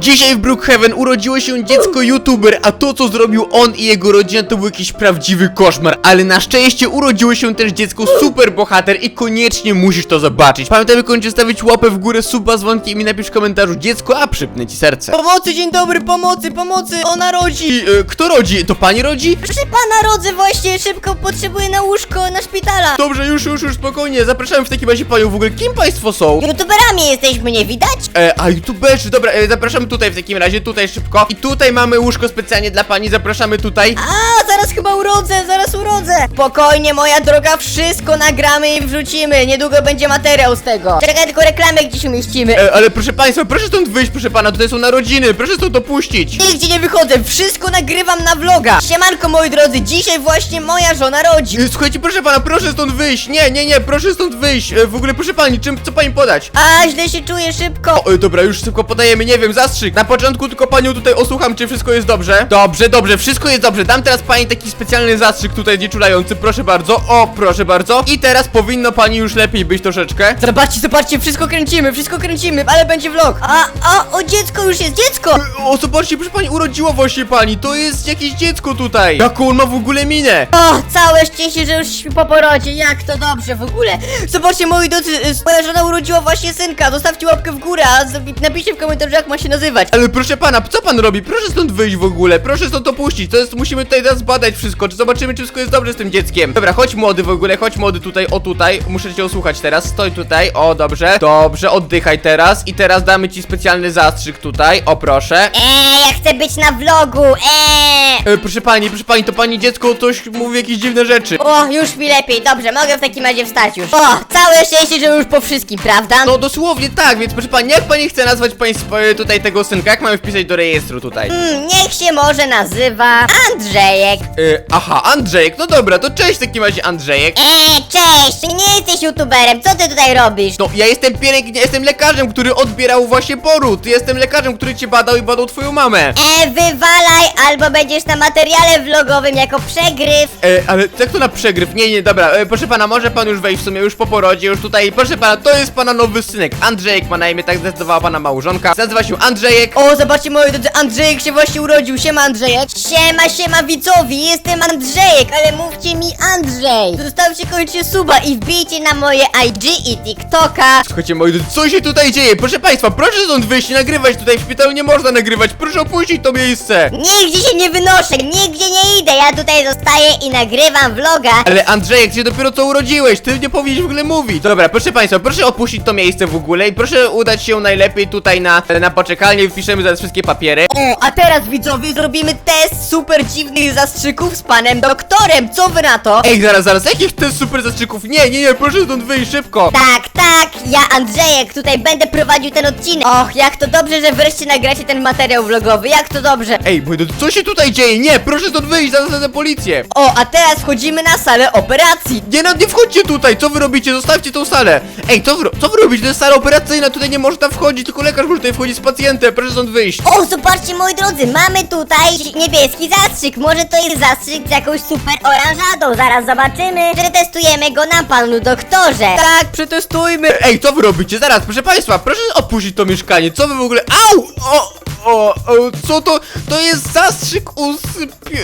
Dzisiaj w Brookhaven urodziło się dziecko youtuber, a to co zrobił on i jego rodzina to był jakiś prawdziwy koszmar, ale na szczęście urodziło się też dziecko super bohater i koniecznie musisz to zobaczyć. Pamiętaj koniecznie stawić łapę w górę, suba z dzwonkiem i napisz w komentarzu dziecko, a przypnę ci serce. Pomocy, dzień dobry, pomocy, pomocy, ona rodzi! I e, kto rodzi? To pani rodzi? Proszę pana, rodzę właśnie, szybko potrzebuję na łóżko, na szpitala. Dobrze, już, już, już, spokojnie, zapraszamy w takim razie panią w ogóle. Kim państwo są? YouTuberami jesteśmy, nie widać? E, a youtuberzy, dobra, e, zapraszamy tutaj w takim razie, tutaj szybko. I tutaj mamy łóżko specjalnie dla pani, zapraszamy tutaj. A, zaraz chyba urodzę, zaraz urodzę. Spokojnie, moja droga, wszystko nagramy i wrzucimy. Niedługo będzie materiał z tego. Czekaj, tylko reklamę gdzieś umieścimy. E, ale proszę państwa, proszę stąd wyjść, proszę pana, tutaj są narodziny, proszę stąd opuścić. Nigdzie nie wychodzę, wszystko nagrywam na vloga. Siemanko, moi drodzy, dzisiaj właśnie moja żona rodzi. E, Słuchajcie, proszę pana, proszę stąd wyjść. Nie, nie, nie, proszę stąd wyjść. E, w ogóle, proszę pani, czym, co pani podać? A, źle się czuję, szybko. O, e, dobra, już szybko podajemy, nie wiem, zastrzyk. Na początku tylko panią tutaj osłucham, czy wszystko jest dobrze. Dobrze, dobrze, wszystko jest dobrze. Dam teraz pani taki specjalny zastrzyk tutaj nieczulający, proszę bardzo. O, proszę bardzo. I teraz powinno pani już lepiej być troszeczkę. Zobaczcie, zobaczcie, wszystko kręcimy, wszystko kręcimy, ale będzie vlog. A, a, o dziecko już jest, dziecko! E, O, zobaczcie, proszę pani, urodziła właśnie pani. To jest jakieś dziecko tutaj. Jaką on ma w ogóle minę? O, całe szczęście, że już śpi po porodzie, jak to dobrze w ogóle. Zobaczcie, moi drodzy, y, moja żona urodziła właśnie synka, zostawcie łapkę w górę, a z- napiszcie w komentarzu, jak ma się nazywać. Ale proszę pana, co pan robi? Proszę stąd wyjść w ogóle, proszę stąd opuścić. To jest, musimy tutaj teraz zbadać wszystko, czy zobaczymy, czy wszystko jest dobrze z tym dzieckiem. Dobra, chodź młody w ogóle, chodź młody tutaj, o tutaj. Muszę cię osłuchać teraz, stoj tutaj, o dobrze. Dobrze, oddychaj teraz i teraz damy ci specjalny zastrzyk tutaj, o proszę. Eee, ja chcę być na vlogu, eee. E, proszę pani, proszę pani, to pani dziecko coś mówi jakieś dziwne rzeczy. O, już mi lepiej, dobrze, mogę w takim razie wstać już. O, całe szczęście, że już po wszystkim, prawda? No dosłownie tak, więc proszę pani, jak pani chce nazwać państwo e, tutaj tego synka? Jak mamy wpisać do rejestru tutaj? Hmm, niech się może nazywa Andrzejek. E, aha, Andrzejek, no dobra, to cześć w takim razie Andrzejek. Eee, cześć, ty nie jesteś youtuberem, co ty tutaj robisz? No, ja jestem pielęgniarzem, jestem lekarzem, który odbierał właśnie poród. Jestem lekarzem, który cię badał i badał twoją mamę. Eee, wywalaj, albo będziesz na materiale vlogowym jako przegryw. E, ale jak to na przegryw? Nie, nie, dobra, e, proszę pana, może pan już wejść w sumie, już po porodzie, już tutaj, proszę pana, to jest pana nowy synek. Andrzejek ma na imię, tak zdecydowała pana małżonka. Nazywa się Andrzejek. O, zobaczcie moi drodzy, Andrzejek się właśnie urodził, siema Andrzejek. Siema, siema widzowie, jestem Andrzejek, ale mówcie mi Andrzej. Zostawcie koniecznie suba i wbijcie na moje IG i TikToka. Słuchajcie, moi drodzy, co się tutaj dzieje? Proszę państwa, proszę stąd wyjść i nagrywać tutaj w szpitalu. Nie można nagrywać, proszę opuścić to miejsce. Nigdzie się nie wynoszę, nigdzie nie idę, ja tutaj zostaję i nagrywam vloga. Ale Andrzejek, ty się dopiero co urodziłeś, ty nie powinieneś w ogóle mówić. Dobra, proszę państwa, proszę opuścić to miejsce w ogóle i proszę udać się najlepiej tutaj na, na poczekalnię, wpiszemy zaraz wszystkie papiery. O, a teraz widzowie zrobimy test super dziwnych zastrzyków z panem doktorem, co wy na to? Ej, zaraz, zaraz, jakich ty super zastrzyków? Nie, nie, nie, proszę stąd wyjść szybko. Tak, tak, ja Andrzejek tutaj będę prowadził ten odcinek Och, jak to dobrze, że wreszcie nagracie ten materiał vlogowy, jak to dobrze Ej, drodzy, co się tutaj dzieje? Nie, proszę stąd wyjść, zaraz za policję. O, a teraz wchodzimy na salę operacji. Nie, no, nie wchodźcie tutaj, co wy robicie? Zostawcie tą salę. Ej, co wy, co wy robicie? To jest sala operacyjna, tutaj nie można wchodzić, tylko lekarz może tutaj wchodzić z pacjentem, proszę stąd wyjść. O, zobaczcie moi drodzy, mamy tutaj niebieski zastrzyk. Może to jest zastrzyk z jakąś super oranżadą. Zaraz zobaczymy. Przetestujemy go na panu doktorze. Tak, przetestujmy. Ej, co wy robicie? Zaraz, proszę państwa, proszę opuścić to mieszkanie, co wy w ogóle... Au! O, o, o co to? To jest zastrzyk usypie...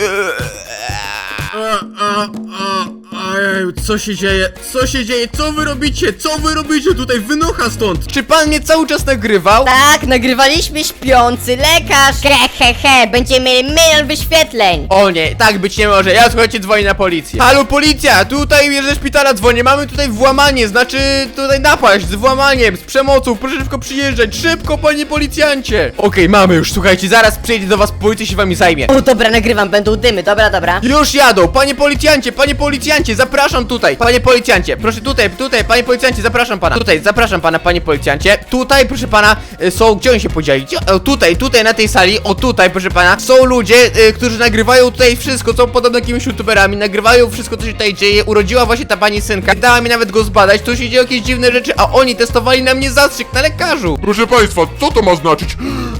Ej, co się dzieje? Co się dzieje? Co wy robicie? Co wy robicie tutaj? Wynocha stąd! Czy pan mnie cały czas nagrywał? Tak, nagrywaliśmy śpiący lekarz. He, he, he, będziemy mieli milion wyświetleń. O nie, tak być nie może. Ja słuchajcie, dzwonię na policję. Halo, policja! Tutaj ze szpitala dzwonię. Mamy tutaj włamanie, znaczy tutaj napaść z włamaniem, z przemocą. Proszę szybko przyjeżdżać. Szybko, panie policjancie! Okej, mamy już, słuchajcie, zaraz przyjedzie do was policja się wami zajmie. O, dobra, nagrywam, będą dymy, dobra, dobra. Już jadą, panie policjancie, panie policjancie, zapraszam tutaj. Panie policjancie, proszę tutaj, tutaj, panie policjancie, zapraszam pana. Tutaj, zapraszam pana, panie policjancie. Tutaj, proszę pana, y, są, gdzie oni się podzieli? Gdzie, o, tutaj, tutaj na tej sali, o tutaj, proszę pana, są ludzie, y, którzy nagrywają tutaj wszystko, są podobno jakimiś youtuberami, nagrywają wszystko, co się tutaj dzieje. Urodziła właśnie ta pani synka, dała mi nawet go zbadać, tu się dzieją jakieś dziwne rzeczy, a oni testowali na mnie zastrzyk na lekarzu. Proszę Państwa, co to ma znaczyć?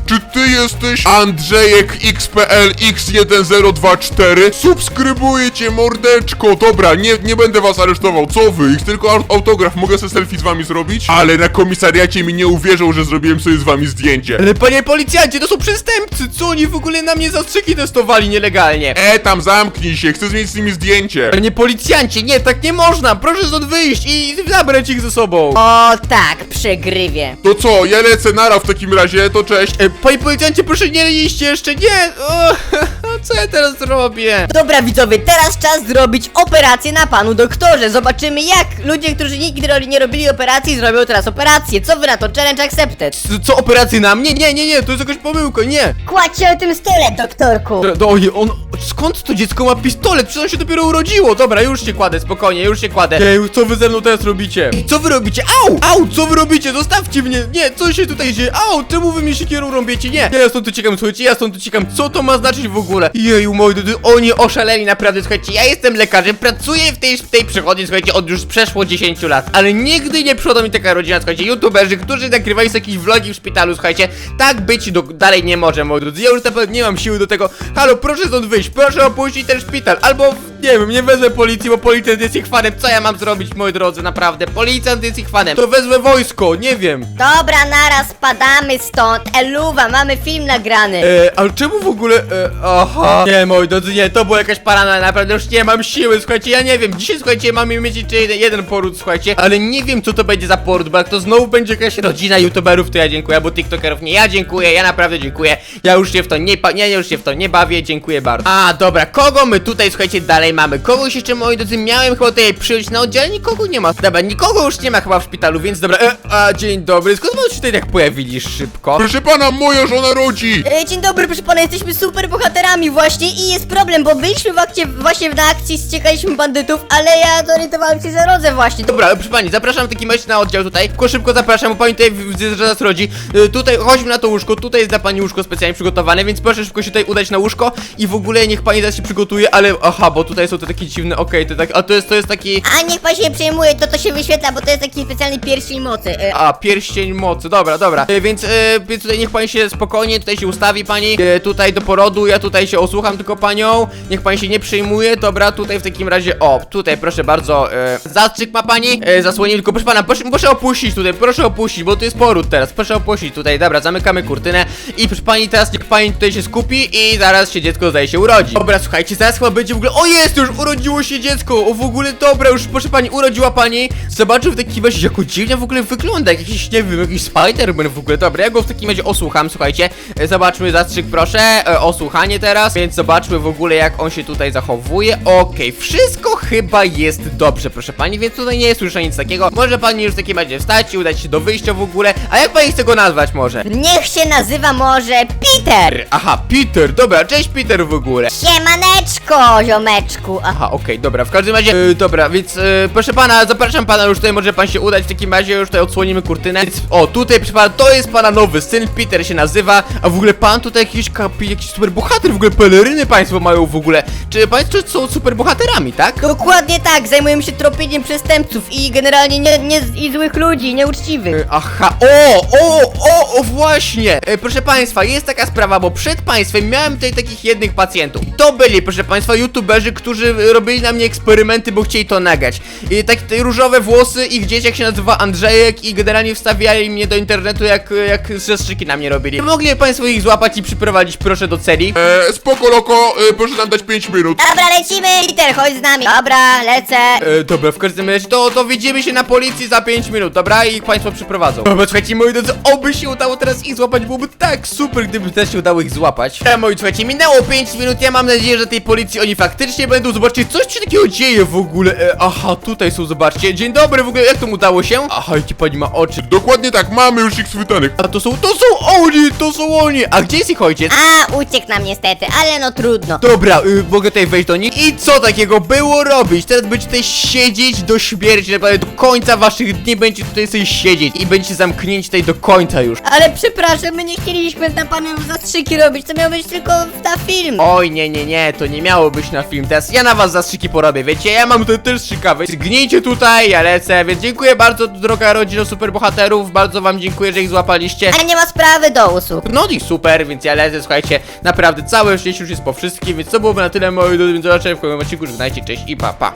Czy Ty jesteś Andrzejek XPL X1024? Subskrybuję Cię, mordeczko! Dobra, nie nie, nie będę was aresztował, co wy? Ich tylko aut- autograf, mogę sobie selfie z wami zrobić? Ale na komisariacie mi nie uwierzą, że zrobiłem sobie z wami zdjęcie. Ale panie policjancie, to są przestępcy, co oni w ogóle na mnie zastrzyki testowali nielegalnie? E, tam zamknij się, chcę zmienić z nimi zdjęcie. Panie policjancie, nie, tak nie można, proszę stąd wyjść i zabrać ich ze sobą. O tak, przegrywie. To co, ja lecę nara w takim razie, to cześć. E, panie policjancie, proszę nie iść jeszcze, nie! O, co ja teraz robię? Dobra widzowie, teraz czas zrobić operację na panu doktorze. Zobaczymy jak ludzie, którzy nigdy ro- nie robili operacji, zrobią teraz operację. Co wy na to? Challenge accepted. Co, co operacji na mnie? Nie, nie, nie, to jest jakaś pomyłka, nie! Kładź się o tym stole, doktorku. Do, ojej, on, skąd to dziecko ma pistolet? Przecież on się dopiero urodziło. Dobra, już się kładę, spokojnie, już się kładę. Ej, co wy ze mną teraz robicie? Co wy robicie? Au! Au, co wy robicie? Zostawcie mnie! Nie, co się tutaj dzieje? Au, czemu wy mnie siekierą rąbiecie? Nie, ja stąd uciekam, słuchajcie, ja stąd uciekam. Co to ma znaczyć w ogóle? Jeju, moi drodzy, oni oszaleli naprawdę, słuchajcie, ja jestem lekarzem, pracuję w tej, w tej przychodni, słuchajcie, od już przeszło 10 lat, ale nigdy nie przyszła mi taka rodzina, słuchajcie, youtuberzy, którzy nagrywają sobie jakieś vlogi w szpitalu, słuchajcie, tak być do, dalej nie może, moi drodzy, ja już naprawdę nie mam siły do tego, halo, proszę stąd wyjść, proszę opuścić ten szpital, albo, nie wiem, nie wezmę policji, bo policjant jest ich fanem, co ja mam zrobić, moi drodzy, naprawdę, policjant jest ich fanem, to wezmę wojsko, nie wiem. Dobra, naraz spadamy stąd. Eluwa, mamy film nagrany. E, ale czemu w ogóle, e, aha, nie moi drodzy, nie, to była jakaś parana, naprawdę już nie mam siły, słuchajcie, ja nie wiem, dzisiaj słuchajcie, mamy mieć jeszcze jeden, jeden poród, słuchajcie, ale nie wiem co to będzie za poród, bo jak to znowu będzie jakaś rodzina youtuberów, to ja dziękuję, albo tiktokerów, nie, ja dziękuję, ja naprawdę dziękuję, ja już się w to nie, pa- nie, ja już się w to nie bawię, dziękuję bardzo. A, dobra, kogo my tutaj, słuchajcie, dalej mamy, kogoś jeszcze, moi drodzy, miałem chyba tutaj przyjąć na oddziale, nikogo nie ma, dobra, nikogo już nie ma chyba w szpitalu, więc dobra, e, a, dzień dobry, skąd wy się tutaj tak pojawili szybko? Proszę pana, moja żona rodzi. E, Dzień dobry, proszę pana, jesteśmy super bohaterami właśnie i jest problem, bo byliśmy w akcie, właśnie na akcji, ściekaliśmy bandytów, ale ja zorientowałem się, że rodzę właśnie. Dobra, proszę pani, zapraszam w takim razie na oddział tutaj. Tylko szybko zapraszam, bo pani tutaj widzę, że nas rodzi. Y, Tutaj chodźmy na to łóżko, tutaj jest dla pani łóżko specjalnie przygotowane, więc proszę szybko się tutaj udać na łóżko i w ogóle niech pani zaraz się przygotuje, ale aha, bo tutaj są te takie dziwne, okej, to tak, a to jest, to jest taki... A niech pan się nie przejmuje, to to się wyświetla, bo to jest taki specjalny pierścień mocy. E, A, pierścień mocy, dobra, dobra. E, więc, więc tutaj niech pani się spokojnie, tutaj się ustawi pani, tutaj do porodu, ja tutaj się osłucham tylko panią, niech pani się nie przejmuje, dobra, tutaj w takim razie, o, tutaj proszę bardzo, e, zastrzyk ma pani, e, zasłonię, tylko proszę pana, proszę, proszę opuścić tutaj, proszę opuścić, bo to jest poród teraz, proszę opuścić tutaj, dobra, zamykamy kurtynę. I proszę pani, teraz niech pani tutaj się skupi i zaraz się dziecko zdaje się urodzi. Dobra, słuchajcie, zaraz chyba będzie w ogóle, o jest, już! Urodziło się dziecko, o w ogóle, dobra, już proszę pani, urodziła pani, zobaczył w takim razie, jako dziwnie w ogóle wygląda, jak jakiś, nie wiem, jakiś Spider-Man w ogóle, dobra, ja go w takim razie osłucham, słuchajcie, e, zobaczmy, zastrzyk proszę, e, osłuchanie teraz, więc zobaczmy w ogóle, jak on się tutaj zachowuje, okej, wszystko chyba jest dobrze, proszę pani, więc tutaj nie jest już nic takiego, może pani już w takim razie wstać i udać się do wyjścia w ogóle, a jak pani chce go nazwać może? Niech się nazywa może Peter. Aha, Peter, dobra, cześć Peter w ogóle. Siemaneczko, ziomeczku. A, Aha, okej, dobra, w każdym razie, e, dobra, więc e, proszę pana, zapraszam pana już tutaj, może pan się udać w takim razie, już tutaj odsłonimy kurtynę. Więc, o, tutaj, proszę pana, to jest pana nowy syn, Peter się nazywa, a w ogóle pan tutaj jakiś, kapi, jakiś super bohater, w ogóle peleryny państwo mają w ogóle. Czy państwo są super bohaterami, tak? Dokładnie tak, zajmujemy się tropieniem przestępców i generalnie nie, nie i złych ludzi, nieuczciwych. E, Aha, o, o, o, o, właśnie! E, proszę państwa, jest taka sprawa, bo przed państwem miałem tutaj takich jednych pacjentów. To byli, proszę państwa, youtuberzy, którzy e, robili na mnie eksperymenty, bo chcieli to nagrać. I takie te różowe włosy, ich dzieciak się nazywa Andrzejek i generalnie wstawiali mnie do internetu, jak, jak zastrzyki na mnie robili. Mogli państwo ich złapać i przyprowadzić, proszę, do celi. E, spoko loko, e, proszę nam dać 5 minut. Dobra, lecimy! Peter, chodź z nami. Dobra, lecę. E, dobra, w każdym razie to, to widzimy się na policji za 5 minut, dobra? I ich państwo przyprowadzą. Dobra, słuchajcie, moi drodzy, oby się udało teraz ich złapać, byłoby tak super, gdyby też się udało ich złapać. E, moi słuchajcie, minęło 5 minut, ja mam nadzieję, że tej policji oni faktycznie będą. Zobaczcie, coś się takiego dzieje w ogóle. E, aha, tutaj są, zobaczcie. Dzień dobry, w ogóle, jak to mu udało się? Aha, jaki pani ma oczy. Dokładnie tak, mamy już ich schwytanych. A to są, to są oni, to są oni. A gdzie jest ich ojciec? A, uciekł nam niestety, ale no trudno. Dobra, y, mogę tutaj wejść do nich. I co takiego było robić? Teraz będziecie tutaj siedzieć do śmierci, naprawdę do końca waszych dni będziecie tutaj sobie siedzieć i będziecie zamknięci tutaj do końca już. Ale przepraszam, my nie chcieliśmy na panem zastrzyki robić, to miał być tylko na film. Oj, nie, nie, nie, to nie miało być na film. Teraz ja na was zastrzyki porobię, wiecie? Ja mam tutaj też strzykawę. Zgnijcie tutaj, ja lecę, więc dziękuję bardzo, droga rodzina superbohaterów. Bardzo wam dziękuję, że ich złapaliście. Ale nie ma sprawy do usług. No i super, więc ja lecę, słuchajcie, naprawdę całe szczęście już jest po wszystkim, więc to byłoby na tyle, moi drodzy, więc zobaczymy w kolejnym odcinku, żegnajcie, cześć i pa, pa.